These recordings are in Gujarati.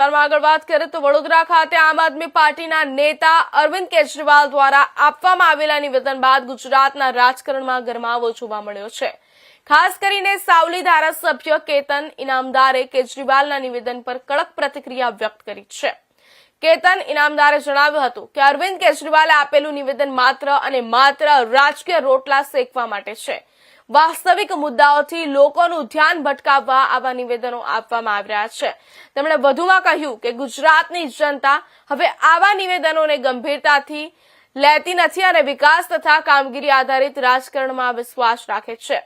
આગળ વાત કરીએ તો વડોદરા ખાતે આમ આદમી પાર્ટીના નેતા અરવિંદ કેજરીવાલ દ્વારા આપવામાં આવેલા નિવેદન બાદ ગુજરાતના રાજકારણમાં ગરમાવો જોવા મળ્યો છે. ખાસ કરીને સાવલી ધારાસભ્ય કેતન ઇનામદારે કેજરીવાલના નિવેદન પર કડક પ્રતિક્રિયા વ્યક્ત કરી છે. કેતન ઇનામદારે જણાવ્યું હતું કે અરવિંદ કેજરીવાલે આપેલું નિવેદન માત્ર અને માત્ર રાજકીય રોટલા શેકવા માટે છે. વાસ્તવિક મુદ્દાઓથી લોકોનું ધ્યાન ભટકાવવા આવા નિવેદનો આપવામાં આવી રહ્યા છે. તેમણે વધુમાં કહ્યું કે ગુજરાતની જનતા હવે આવા નિવેદનોને ગંભીરતાથી લેતી નથી અને વિકાસ તથા કામગીરી આધારિત રાજકારણમાં વિશ્વાસ રાખે છે.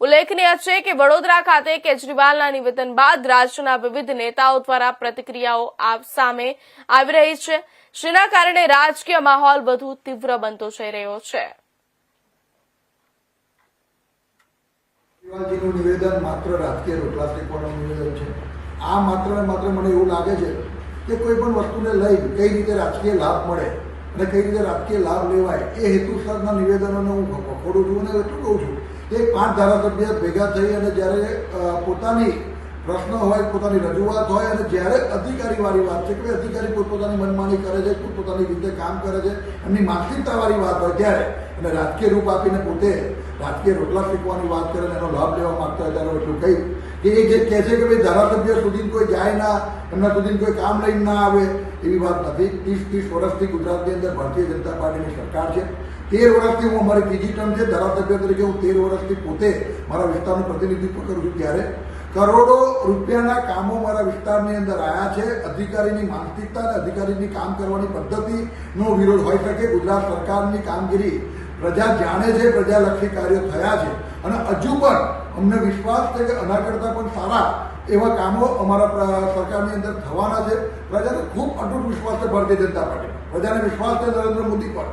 ઉલ્લેખનીય છે કે વડોદરા ખાતે કેજરીવાલના નિવેદન બાદ રાજ્યના વિવિધ નેતાઓ દ્વારા પ્રતિક્રિયાઓ સામે આવી રહી છે. જેના કારણે રાજકીય માહોલ વધુ તીવ્ર બનતો જઈ રહ્યો છે. કેજરીવાલજીનું નિવેદન માત્ર રાજકીય રોટલા શેકવાનું નિવેદન છે. આ માત્ર માત્ર મને એવું લાગે છે કે કોઈ પણ વસ્તુને લઈ કઈ રીતે રાજકીય લાભ મળે અને કઈ રીતે રાજકીય લાભ લેવાય, એ હેતુસરના નિવેદનોને હું વખોડું છું અને એટલું કહું છું એક પાંચ ધારાસભ્ય ભેગા થઈ અને જ્યારે પોતાની પ્રશ્ન હોય, પોતાની રજૂઆત હોય અને જ્યારે અધિકારીવાળી વાત છે, કે અધિકારી પોતપોતાની મનમાની કરે છે, પોતપોતાની રીતે કામ કરે છે, એમની માનસિકતાવાળી વાત હોય ત્યારે અને રાજકીય રૂપ આપીને પોતે રાજકીય રોટલા શીખવાની વાત કરે એનો લાભ લેવા માંગતા હોય ત્યારે એટલું કહ્યું કે એ જે કહે છે કે ભાઈ ધારાસભ્ય સુધી કોઈ જાય ના, એમના સુધી કોઈ કામ લઈને ના આવે, એવી વાત નથી. ત્રીસ ત્રીસ વર્ષથી ગુજરાતની અંદર ભારતીય જનતા પાર્ટીની સરકાર છે. તેર વર્ષથી હું અમારી ત્રીજી ટર્મ છે, ધારાસભ્ય તરીકે હું તેર વર્ષથી પોતે મારા વિસ્તારનું પ્રતિનિધિત્વ કરું છું ત્યારે. કરોડો રૂપિયાના કામો મારા વિસ્તારની અંદર આવ્યા છે. અધિકારીની માનસિકતા અને અધિકારીની કામ કરવાની પદ્ધતિનો વિરોધ હોઈ શકે. ગુજરાત સરકારની કામગીરી પ્રજા જાણે છે પ્રજાલક્ષી કાર્યો થયા છે. અને હજુ પણ અમને વિશ્વાસ છે કે આના કરતાં પણ સારા એવા કામો અમારા સરકારની અંદર થવાના છે. પ્રજાને ખૂબ અટૂટ વિશ્વાસ છે ભારતીય જનતા પાર્ટી પ્રજાને વિશ્વાસ છે નરેન્દ્ર મોદી પર.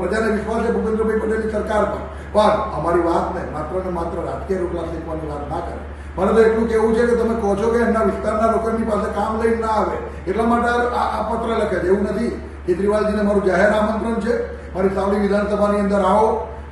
પ્રજાને વિશ્વાસ છે ભૂપેન્દ્રભાઈ પટેલની સરકાર પર. પણ અમારી વાતને માત્ર ને માત્ર રાજકીય રોટલા શીખવાની વાત ના કરે. મારે તો એટલું કેવું છે કે તમે કહો છો કે એમના વિસ્તારના લોકોની પાસે કામ લઈને ના આવે, એટલા માટે આ પત્ર લખે છે. એવું નથી. કેજરીવાલજીને મારું જાહેર આમંત્રણ છે. મારી સાવલી વિધાનસભાની અંદર આવો.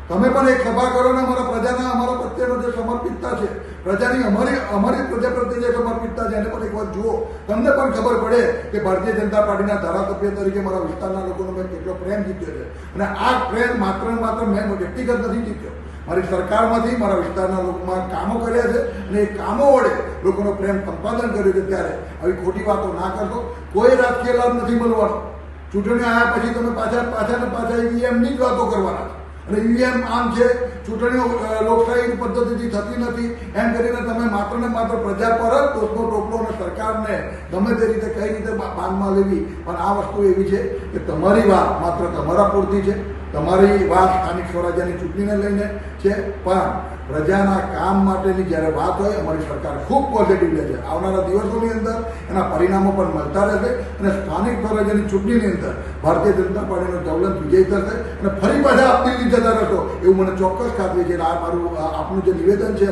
તમે પણ એક સભા કરો ને અમારા પ્રજાના, અમારા પ્રત્યેનો જે સમર્પિતતા છે, પ્રજાની અમારી અમારી પ્રજા પ્રત્યે જે સમર્પિતતા છે, એને પણ એક વાર જુઓ. તમને પણ ખબર પડે કે ભારતીય જનતા પાર્ટીના ધારાસભ્ય તરીકે મારા વિસ્તારના લોકોનો મેં કેટલો પ્રેમ જીત્યો છે. અને આ પ્રેમ માત્ર ને માત્ર મેં વ્યક્તિગત નથી જીત્યો. મારી સરકારમાંથી મારા વિસ્તારના લોકોમાં કામો કર્યા છે અને એ કામો વડે લોકોનો પ્રેમ સંપાદન કર્યું છે ત્યારે. આવી ખોટી વાતો ના કરશો. કોઈ રાજકીય લાભ નથી મળવાનો. ચૂંટણી આવ્યા પછી તમે પાછા પાછા ને પાછા ઈવીએમની જ વાતો કરવાના છો. અને ઈવીએમ આમ છે ચૂંટણીઓ લોકશાહી પદ્ધતિથી થતી નથી, એમ કરીને તમે માત્ર ને માત્ર પ્રજા પર જ દોષનો ટોપલો અને સરકારને ગમે તે રીતે કઈ રીતે બાનમાં લેવી. પણ આ વસ્તુ એવી છે કે તમારી વાત માત્ર તમારા પૂરતી છે. તમારી વાત સ્થાનિક સ્વરાજ્યની ચૂંટણીને લઈને છે, પણ પ્રજાના કામ માટેની જ્યારે વાત હોય, અમારી સરકાર ખૂબ પોઝિટિવ લે છે. આવનારા દિવસોની અંદર એના પરિણામો પણ મળતા રહેશે અને સ્થાનિક સ્વરાજ્યની ચૂંટણીની અંદર ભારતીય જનતા પાર્ટીનો દવલત વિજય થશે અને ફરી પાછા આપની જતા રહેશો. એવું મને ચોક્કસ ખાતરી છે. આ મારું આપનું જે નિવેદન છે